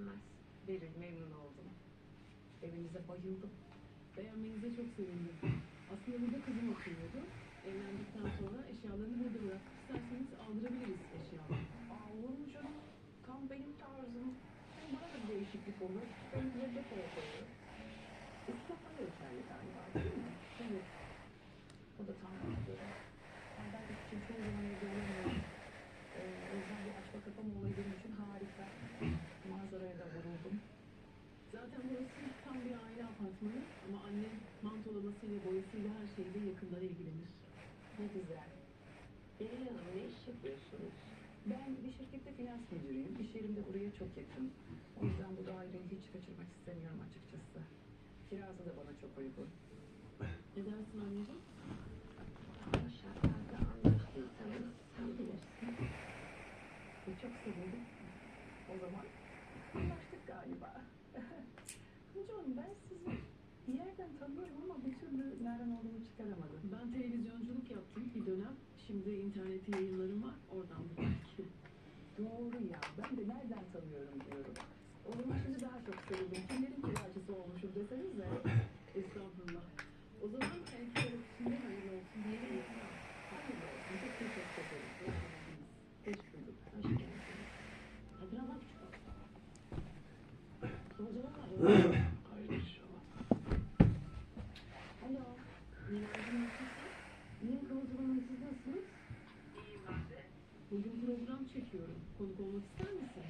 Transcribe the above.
tükenmez. Beril memnun oldum. Evinize bayıldım. Beğenmenize çok sevindim. Aslında burada kızım oturuyordu. Evlendikten sonra eşyalarını burada bıraktık. İsterseniz aldırabiliriz eşyaları. Aa, olur mu canım? Tam benim tarzım. Hem bana da bir değişiklik olur. Hem de depoya. Islakta da yeterli galiba değil mi? Evet. O da tam bana göre. Yani ben de için çoğu zaman evde olamıyorum. Ee, o yüzden bir açma kapama olayı benim için harika. Manzaraya da vuruldum. Zaten burası tam bir aile apartmanı ama annem mantolamasıyla, boyasıyla her şeyle yakından ilgilenir. Ne güzel. Beril Hanım ne iş yapıyorsunuz? Ben bir şirkette finans müdürüyüm. İş yerim de buraya çok yakın. O yüzden bu daireyi hiç kaçırmak istemiyorum açıkçası. Kirası da bana çok uygun. Ne dersin anneciğim? Ama şartlarda anlaştıysanız sen bilirsin. Ve çok sevindim. O zaman anlaştık galiba. Hocam ben Gerçekten tanıyorum ama bir türlü nereden olduğunu çıkaramadım. Ben televizyonculuk yaptım bir dönem. Şimdi internette yayınlarım var. Oradan da belki. Doğru ya. Ben de nereden tanıyorum diyorum. Onun şimdi daha çok seviyorum. Kimlerin kiracısı olmuşum desenize. Estağfurullah. O zaman belki de şimdi hayırlı olsun diyelim. Hayırlı olsun. Çok teşekkür ederim. Hoş bulduk. Hoş geldiniz. Adına bak. Sonucuna var. Bugün program çekiyorum. Konuk olmak ister misin?